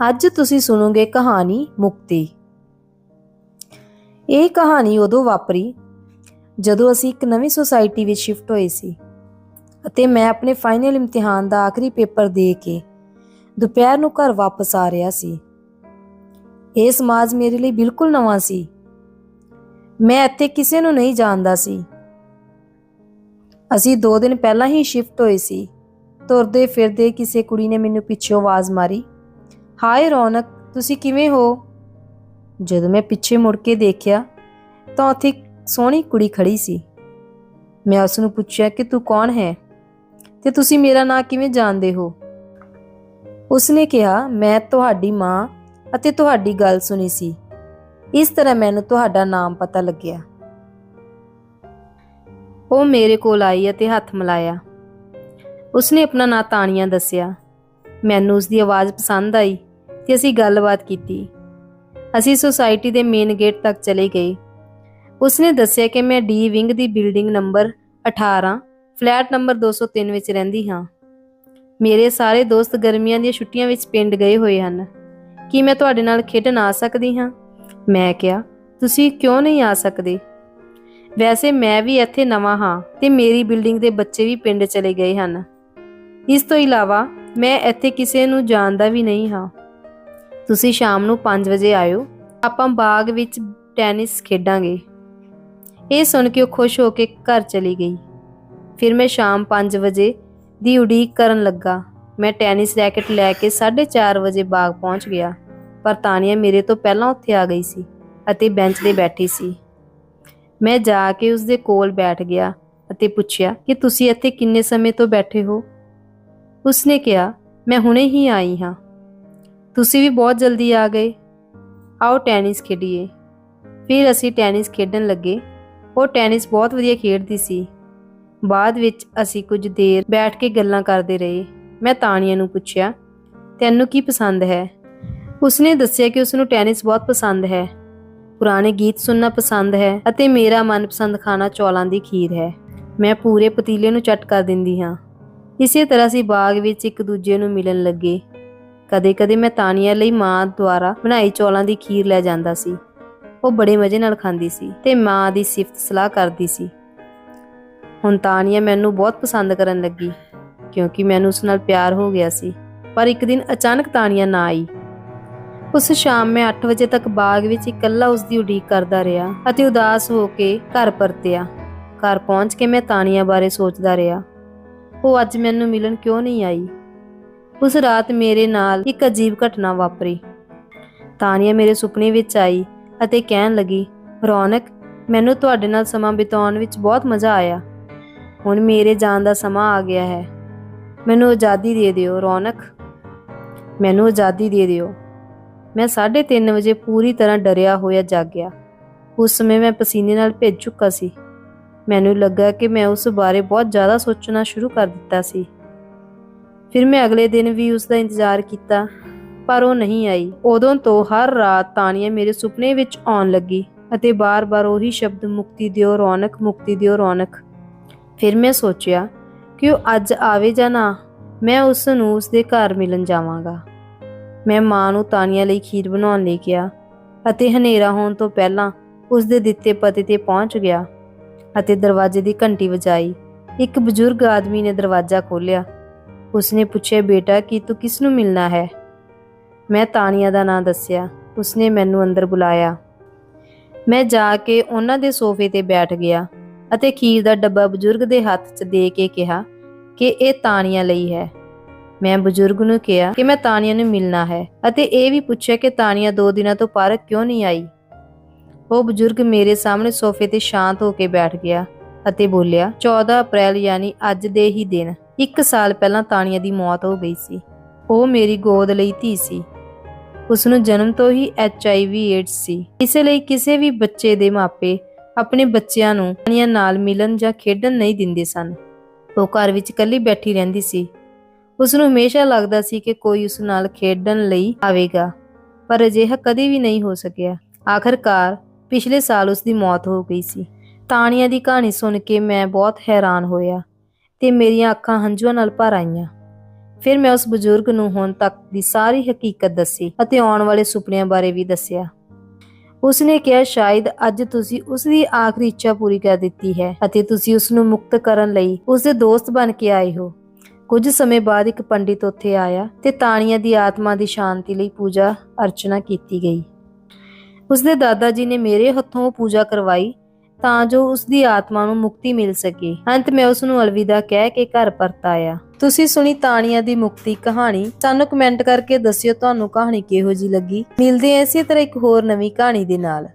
ਅੱਜ ਤੁਸੀਂ ਸੁਣੋਗੇ ਕਹਾਣੀ ਮੁਕਤੀ। ਇਹ ਕਹਾਣੀ ਉਦੋਂ ਵਾਪਰੀ ਜਦੋਂ ਅਸੀਂ ਇੱਕ ਨਵੀਂ ਸੁਸਾਇਟੀ ਵਿੱਚ ਸ਼ਿਫਟ ਹੋਏ ਸੀ ਅਤੇ ਮੈਂ ਆਪਣੇ ਫਾਈਨਲ ਇਮਤਿਹਾਨ ਦਾ ਆਖਰੀ ਪੇਪਰ ਦੇ ਕੇ ਦੁਪਹਿਰ ਨੂੰ ਘਰ ਵਾਪਸ ਆ ਰਿਹਾ ਸੀ। ਇਹ ਸਮਾਜ ਮੇਰੇ ਲਈ ਬਿਲਕੁਲ ਨਵਾਂ ਸੀ। ਮੈਂ ਇੱਥੇ ਕਿਸੇ ਨੂੰ ਨਹੀਂ ਜਾਣਦਾ ਸੀ। ਅਸੀਂ 2 ਦਿਨ ਪਹਿਲਾਂ ਹੀ ਸ਼ਿਫਟ ਹੋਏ ਸੀ। ਤੁਰਦੇ ਫਿਰਦੇ ਕਿਸੇ ਕੁੜੀ ਨੇ ਮੈਨੂੰ ਪਿੱਛੋਂ ਆਵਾਜ਼ ਮਾਰੀ। ਹਾਏ ਰੌਣਕ, ਤੁਸੀਂ ਕਿਵੇਂ ਹੋ? ਜਦੋਂ ਮੈਂ ਪਿੱਛੇ ਮੁੜ ਕੇ ਦੇਖਿਆ, ਤਾਂ ਉੱਥੇ ਇੱਕ ਸੋਹਣੀ ਕੁੜੀ ਖੜੀ ਸੀ। ਮੈਂ ਉਸ ਨੂੰ ਪੁੱਛਿਆ ਕਿ ਤੂੰ ਕੌਣ ਹੈ? ਤੇ ਤੁਸੀਂ ਮੇਰਾ ਨਾਂ ਕਿਵੇਂ ਜਾਣਦੇ ਹੋ? ਉਸਨੇ ਕਿਹਾ, ਮੈਂ ਤੁਹਾਡੀ ਮਾਂ ਅਤੇ ਤੁਹਾਡੀ ਗੱਲ ਸੁਣੀ ਸੀ। ਇਸ ਤਰ੍ਹਾਂ ਮੈਨੂੰ ਤੁਹਾਡਾ ਨਾਮ ਪਤਾ ਲੱਗਿਆ। ਉਹ ਮੇਰੇ ਕੋਲ ਆਈ ਅਤੇ ਹੱਥ ਮਿਲਾਇਆ। ਉਸਨੇ ਆਪਣਾ ਨਾਂ ਤਾਨੀਆ ਦੱਸਿਆ। ਮੈਨੂੰ ਉਸਦੀ ਆਵਾਜ਼ ਪਸੰਦ ਆਈ। ਤੇ ਅਸੀਂ ਗੱਲਬਾਤ ਕੀਤੀ। ਅਸੀਂ ਸੁਸਾਇਟੀ ਦੇ ਮੇਨ ਗੇਟ ਤੱਕ ਚਲੇ ਗਏ। ਉਸਨੇ ਦੱਸਿਆ ਕਿ ਮੈਂ ਡੀ ਵਿੰਗ ਦੀ ਬਿਲਡਿੰਗ ਨੰਬਰ 18 ਫਲੈਟ ਨੰਬਰ 203 ਵਿੱਚ ਰਹਿੰਦੀ ਹਾਂ। ਮੇਰੇ ਸਾਰੇ ਦੋਸਤ ਗਰਮੀਆਂ ਦੀਆਂ ਛੁੱਟੀਆਂ ਵਿੱਚ ਪਿੰਡ ਗਏ ਹੋਏ ਹਨ। ਕੀ ਮੈਂ ਤੁਹਾਡੇ ਨਾਲ ਖੇਡਣ ਆ ਸਕਦੀ ਹਾਂ? ਮੈਂ ਕਿਹਾ, ਤੁਸੀਂ ਕਿਉਂ ਨਹੀਂ ਆ ਸਕਦੇ? ਵੈਸੇ ਮੈਂ ਵੀ ਇੱਥੇ ਨਵਾਂ ਹਾਂ ਤੇ ਮੇਰੀ ਬਿਲਡਿੰਗ ਦੇ ਬੱਚੇ ਵੀ ਪਿੰਡ ਚਲੇ ਗਏ ਹਨ। ਇਸ ਤੋਂ ਇਲਾਵਾ ਮੈਂ ਇੱਥੇ ਕਿਸੇ ਨੂੰ ਜਾਣਦਾ ਵੀ ਨਹੀਂ ਹਾਂ। ਤੁਸੀਂ ਸ਼ਾਮ ਨੂੰ 5 ਵਜੇ ਆਇਓ। ਆਪਾਂ ਬਾਗ ਵਿੱਚ ਟੈਨਿਸ ਖੇਡਾਂਗੇ। ਇਹ ਸੁਣ ਕੇ ਉਹ ਖੁਸ਼ ਹੋ ਕੇ ਘਰ ਚਲੀ ਗਈ। ਫਿਰ ਮੈਂ ਸ਼ਾਮ 5 ਵਜੇ ਦੀ ਉਡੀਕ ਕਰਨ ਲੱਗਾ। ਮੈਂ ਟੈਨਿਸ ਰੈਕਟ ਲੈ ਕੇ 4:30 ਵਜੇ ਬਾਗ ਪਹੁੰਚ ਗਿਆ, ਪਰ ਤਾਨੀਆ ਮੇਰੇ ਤੋਂ ਪਹਿਲਾਂ ਉੱਥੇ ਆ ਗਈ ਸੀ ਅਤੇ ਬੈਂਚ ਤੇ ਬੈਠੀ ਸੀ। ਮੈਂ ਜਾ ਕੇ ਉਸ ਦੇ ਕੋਲ ਬੈਠ ਗਿਆ ਅਤੇ ਪੁੱਛਿਆ, ਕਿ ਤੁਸੀਂ ਇੱਥੇ ਕਿੰਨੇ ਸਮੇਂ ਤੋਂ ਬੈਠੇ ਹੋ? ਉਸਨੇ ਕਿਹਾ, ਮੈਂ ਹੁਣੇ ਹੀ ਆਈ ਹਾਂ। ਤੁਸੀਂ ਵੀ ਬਹੁਤ ਜਲਦੀ ਆ ਗਏ। ਆਓ ਟੈਨਿਸ ਖੇਡੀਏ। ਫਿਰ ਅਸੀਂ ਟੈਨਿਸ ਖੇਡਣ ਲੱਗੇ। ਉਹ ਟੈਨਿਸ ਬਹੁਤ ਵਧੀਆ ਖੇਡਦੀ ਸੀ। ਬਾਅਦ ਵਿੱਚ ਅਸੀਂ ਕੁਝ ਦੇਰ ਬੈਠ ਕੇ ਗੱਲਾਂ ਕਰਦੇ ਰਹੇ। ਮੈਂ ਤਾਨੀਆ ਨੂੰ ਪੁੱਛਿਆ, ਤੈਨੂੰ ਕੀ ਪਸੰਦ ਹੈ? ਉਸਨੇ ਦੱਸਿਆ ਕਿ ਉਸ ਨੂੰ ਟੈਨਿਸ ਬਹੁਤ ਪਸੰਦ ਹੈ। ਪੁਰਾਣੇ ਗੀਤ ਸੁਣਨਾ ਪਸੰਦ ਹੈ ਅਤੇ ਮੇਰਾ ਮਨਪਸੰਦ ਖਾਣਾ ਚੌਲਾਂ ਦੀ ਖੀਰ ਹੈ। ਮੈਂ ਪੂਰੇ ਪਤੀਲੇ ਨੂੰ ਚੱਟ ਕਰ ਦਿੰਦੀ ਹਾਂ। ਇਸੇ ਤਰ੍ਹਾਂ ਅਸੀਂ ਬਾਗ ਵਿੱਚ ਇੱਕ ਦੂਜੇ ਨੂੰ ਮਿਲਣ ਲੱਗੇ। ਕਦੇ-ਕਦੇ ਮੈਂ ਤਾਨੀਆ ਲਈ ਮਾਂ ਦੁਆਰਾ ਬਣਾਈ ਚੌਲਾਂ ਦੀ ਖੀਰ ਲੈ ਜਾਂਦਾ ਸੀ। ਉਹ ਬੜੇ ਮਜ਼ੇ ਨਾਲ ਖਾਂਦੀ ਸੀ ਤੇ ਮਾਂ ਦੀ ਸਿਫਤ ਸਲਾਹ ਕਰਦੀ ਸੀ। ਹੁਣ ਤਾਨੀਆ ਮੈਨੂੰ ਬਹੁਤ ਪਸੰਦ ਕਰਨ ਲੱਗੀ ਕਿਉਂਕਿ ਮੈਨੂੰ ਉਸ ਨਾਲ ਪਿਆਰ ਹੋ ਗਿਆ ਸੀ, ਪਰ ਇੱਕ ਦਿਨ ਅਚਾਨਕ ਤਾਨੀਆ ਨਾ ਆਈ। ਉਸ ਸ਼ਾਮ ਮੈਂ 8 ਵਜੇ ਤੱਕ ਬਾਗ ਵਿੱਚ ਇਕੱਲਾ ਉਸ ਦੀ ਉਡੀਕ ਕਰਦਾ ਰਿਹਾ ਅਤੇ ਉਦਾਸ ਹੋ ਕੇ ਘਰ ਪਰਤਿਆ। ਘਰ ਪਹੁੰਚ ਕੇ ਮੈਂ ਤਾਨੀਆ ਬਾਰੇ ਸੋਚਦਾ ਰਿਹਾ। ਉਹ ਅੱਜ ਮੈਨੂੰ ਮਿਲਣ ਕਿਉਂ ਨਹੀਂ ਆਈ? ਉਸ ਰਾਤ ਮੇਰੇ ਨਾਲ ਇੱਕ ਅਜੀਬ ਘਟਨਾ ਵਾਪਰੀ। ਤਾਨੀਆ ਮੇਰੇ ਸੁਪਨੇ ਵਿੱਚ ਆਈ ਅਤੇ ਕਹਿਣ ਲੱਗੀ, ਰੌਣਕ, ਮੈਨੂੰ ਤੁਹਾਡੇ ਨਾਲ ਸਮਾਂ ਬਿਤਾਉਣ ਵਿੱਚ ਬਹੁਤ ਮਜ਼ਾ ਆਇਆ। ਹੁਣ ਮੇਰੇ ਜਾਣ ਦਾ ਸਮਾਂ ਆ ਗਿਆ ਹੈ। ਮੈਨੂੰ ਆਜ਼ਾਦੀ ਦੇ ਦਿਓ, ਰੌਣਕ। ਮੈਨੂੰ ਆਜ਼ਾਦੀ ਦੇ ਦਿਓ। ਮੈਂ 3:30 ਵਜੇ ਪੂਰੀ ਤਰ੍ਹਾਂ ਡਰਿਆ ਹੋਇਆ ਜਾਗਿਆ। ਉਸ ਸਮੇਂ ਮੈਂ ਪਸੀਨੇ ਨਾਲ ਭਿੱਜ ਚੁੱਕਾ ਸੀ। ਮੈਨੂੰ ਲੱਗਾ ਕਿ ਮੈਂ ਉਸ ਬਾਰੇ ਬਹੁਤ ਜ਼ਿਆਦਾ ਸੋਚਣਾ ਸ਼ੁਰੂ ਕਰ ਦਿੱਤਾ ਸੀ। ਫਿਰ ਮੈਂ ਅਗਲੇ ਦਿਨ ਵੀ ਉਸ ਦਾ ਇੰਤਜ਼ਾਰ ਕੀਤਾ, ਪਰ ਉਹ ਨਹੀਂ ਆਈ। ਉਦੋਂ ਤੋਂ ਹਰ ਰਾਤ ਤਾਨੀਆ ਮੇਰੇ ਸੁਪਨੇ ਵਿੱਚ ਆਉਣ ਲੱਗੀ ਅਤੇ ਬਾਰ-ਬਾਰ ਉਹੀ ਸ਼ਬਦ ਮੁਕਤੀ ਦਿਓ, ਰੌਣਕ, ਮੁਕਤੀ ਦਿਓ, ਰੌਣਕ। ਫਿਰ ਮੈਂ ਸੋਚਿਆ ਕਿ ਉਹ ਅੱਜ ਆਵੇ ਜਾਂ ਨਾ, ਮੈਂ ਉਸ ਨੂੰ ਉਸ ਦੇ ਘਰ ਮਿਲਣ ਜਾਵਾਂਗਾ। ਮੈਂ ਮਾਂ ਨੂੰ ਤਾਨੀਆ ਲਈ ਖੀਰ ਬਣਾਉਣ ਲਈ ਕਿਹਾ ਅਤੇ ਹਨੇਰਾ ਹੋਣ ਤੋਂ ਪਹਿਲਾਂ ਉਸ ਦੇ ਦਿੱਤੇ ਪਤੇ ਤੇ ਪਹੁੰਚ ਗਿਆ ਅਤੇ ਦਰਵਾਜ਼ੇ ਦੀ ਘੰਟੀ ਵਜਾਈ। ਇੱਕ ਬਜ਼ੁਰਗ ਆਦਮੀ ਨੇ ਦਰਵਾਜ਼ਾ ਖੋਲ੍ਹਿਆ ਉਸਨੇ ਪੁੱਛਿਆ, ਬੇਟਾ, ਕਿ ਤੂੰ ਕਿਸ ਨੂੰ ਮਿਲਣਾ ਹੈ? ਮੈਂ ਤਾਨੀਆ ਦਾ ਨਾਂ ਦੱਸਿਆ। ਉਸਨੇ ਮੈਨੂੰ ਅੰਦਰ ਬੁਲਾਇਆ। ਮੈਂ ਜਾ ਕੇ ਉਹਨਾਂ ਦੇ ਸੋਫੇ ਤੇ ਬੈਠ ਗਿਆ ਅਤੇ ਖੀਰ ਦਾ ਡੱਬਾ ਬਜ਼ੁਰਗ ਦੇ ਹੱਥ 'ਚ ਦੇ ਕੇ ਕਿਹਾ ਕਿ ਇਹ ਤਾਨੀਆ ਲਈ ਹੈ। ਮੈਂ ਬਜ਼ੁਰਗ ਨੂੰ ਕਿਹਾ ਕਿ ਮੈਂ ਤਾਨੀਆ ਨੂੰ ਮਿਲਣਾ ਹੈ ਅਤੇ ਇਹ ਵੀ ਪੁੱਛਿਆ ਕਿ ਤਾਨੀਆ ਦੋ ਦਿਨਾਂ ਤੋਂ ਪਾਰਕ ਕਿਉਂ ਨਹੀਂ ਆਈ? ਉਹ ਬਜ਼ੁਰਗ ਮੇਰੇ ਸਾਹਮਣੇ ਸੋਫੇ ਤੇ ਸ਼ਾਂਤ ਹੋ ਕੇ ਬੈਠ ਗਿਆ ਅਤੇ ਬੋਲਿਆ 14 ਅਪ੍ਰੈਲ ਯਾਨੀ ਅੱਜ ਦੇ ਹੀ ਦਿਨ। ਇੱਕ ਸਾਲ ਪਹਿਲਾਂ ਤਾਨੀਆ ਦੀ ਮੌਤ ਹੋ ਗਈ ਸੀ। ਉਹ ਮੇਰੀ ਗੋਦ ਲਈ ਧੀ ਸੀ। ਉਸ ਨੂੰ ਜਨਮ ਤੋਂ ਹੀ ਐਚਆਈਵੀ ਏਡਸ ਸੀ। ਇਸ ਲਈ ਕਿਸੇ ਵੀ ਬੱਚੇ ਦੇ ਮਾਪੇ ਆਪਣੇ ਬੱਚਿਆਂ ਨੂੰ ਤਾਨੀਆ ਨਾਲ ਮਿਲਣ ਜਾਂ ਖੇਡਣ ਨਹੀਂ ਦਿੰਦੇ ਸਨ। ਉਹ ਘਰ ਵਿੱਚ ਇਕੱਲੀ ਬੈਠੀ ਰਹਿੰਦੀ ਸੀ। ਉਸ ਨੂੰ ਹਮੇਸ਼ਾ ਲੱਗਦਾ ਸੀ ਕਿ ਕੋਈ ਉਸ ਨਾਲ ਖੇਡਣ ਲਈ ਆਵੇਗਾ, ਪਰ ਅਜਿਹਾ ਕਦੇ ਵੀ ਨਹੀਂ ਹੋ ਸਕਿਆ। ਆਖਰਕਾਰ ਪਿਛਲੇ ਸਾਲ ਉਸ ਦੀ ਮੌਤ ਹੋ ਗਈ ਸੀ। ਤਾਨੀਆ ਦੀ ਕਹਾਣੀ ਸੁਣ ਕੇ ਮੈਂ ਬਹੁਤ ਹੈਰਾਨ ਹੋਇਆ। ਤੇ ਮੇਰੀਆਂ ਅੱਖਾਂ ਹੰਝੂਆਂ ਨਾਲ ਭਰ ਆਈਆਂ। ਫਿਰ ਮੈਂ ਉਸ ਬਜ਼ੁਰਗ ਨੂੰ ਹੁਣ ਤੱਕ ਦੀ ਸਾਰੀ ਹਕੀਕਤ ਦੱਸੀ ਅਤੇ ਆਉਣ ਵਾਲੇ ਸੁਪਨਿਆਂ ਬਾਰੇ ਵੀ ਦੱਸਿਆ। ਉਸਨੇ ਕਿਹਾ, ਸ਼ਾਇਦ ਅੱਜ ਤੁਸੀਂ ਉਸ ਦੀ ਆਖਰੀ ਇੱਛਾ ਪੂਰੀ ਕਰ ਦਿੱਤੀ ਹੈ ਅਤੇ ਤੁਸੀਂ ਉਸ ਨੂੰ ਮੁਕਤ ਕਰਨ ਲਈ ਉਸ ਦੇ ਦੋਸਤ ਬਣ ਕੇ ਆਏ ਹੋ। ਕੁਝ ਸਮੇਂ ਬਾਅਦ ਇੱਕ ਪੰਡਿਤ ਉੱਥੇ ਆਇਆ ਤੇ ਤਾਣੀਆਂ ਦੀ ਆਤਮਾ ਦੀ ਸ਼ਾਂਤੀ ਲਈ ਪੂਜਾ ਅਰਚਨਾ ਕੀਤੀ ਗਈ। ਉਸ ਦੇ ਦਾਦਾ ਜੀ ਨੇ ਮੇਰੇ ਹੱਥੋਂ ਪੂਜਾ ਕਰਵਾਈ ਤਾਂ ਜੋ ਉਸ ਦੀ ਆਤਮਾ ਨੂੰ ਮੁਕਤੀ ਮਿਲ ਸਕੇ। ਅੰਤ ਮੈਂ ਉਸ ਨੂੰ ਅਲਵਿਦਾ ਕਹਿ ਕੇ ਘਰ ਪਰਤ ਆਇਆ ਤੁਸੀਂ ਸੁਣੀ ਤਾਣੀਆਂ ਦੀ ਮੁਕਤੀ ਕਹਾਣੀ। ਸਾਨੂੰ ਕਮੈਂਟ ਕਰਕੇ ਦੱਸਿਓ ਤੁਹਾਨੂੰ ਕਹਾਣੀ ਕਿਹੋ ਜੀ ਲੱਗੀ। ਮਿਲਦੇ ਹਾਂ ਇਸੇ ਤਰ੍ਹਾਂ ਇੱਕ ਹੋਰ ਨਵੀਂ ਕਹਾਣੀ ਦੇ ਨਾਲ।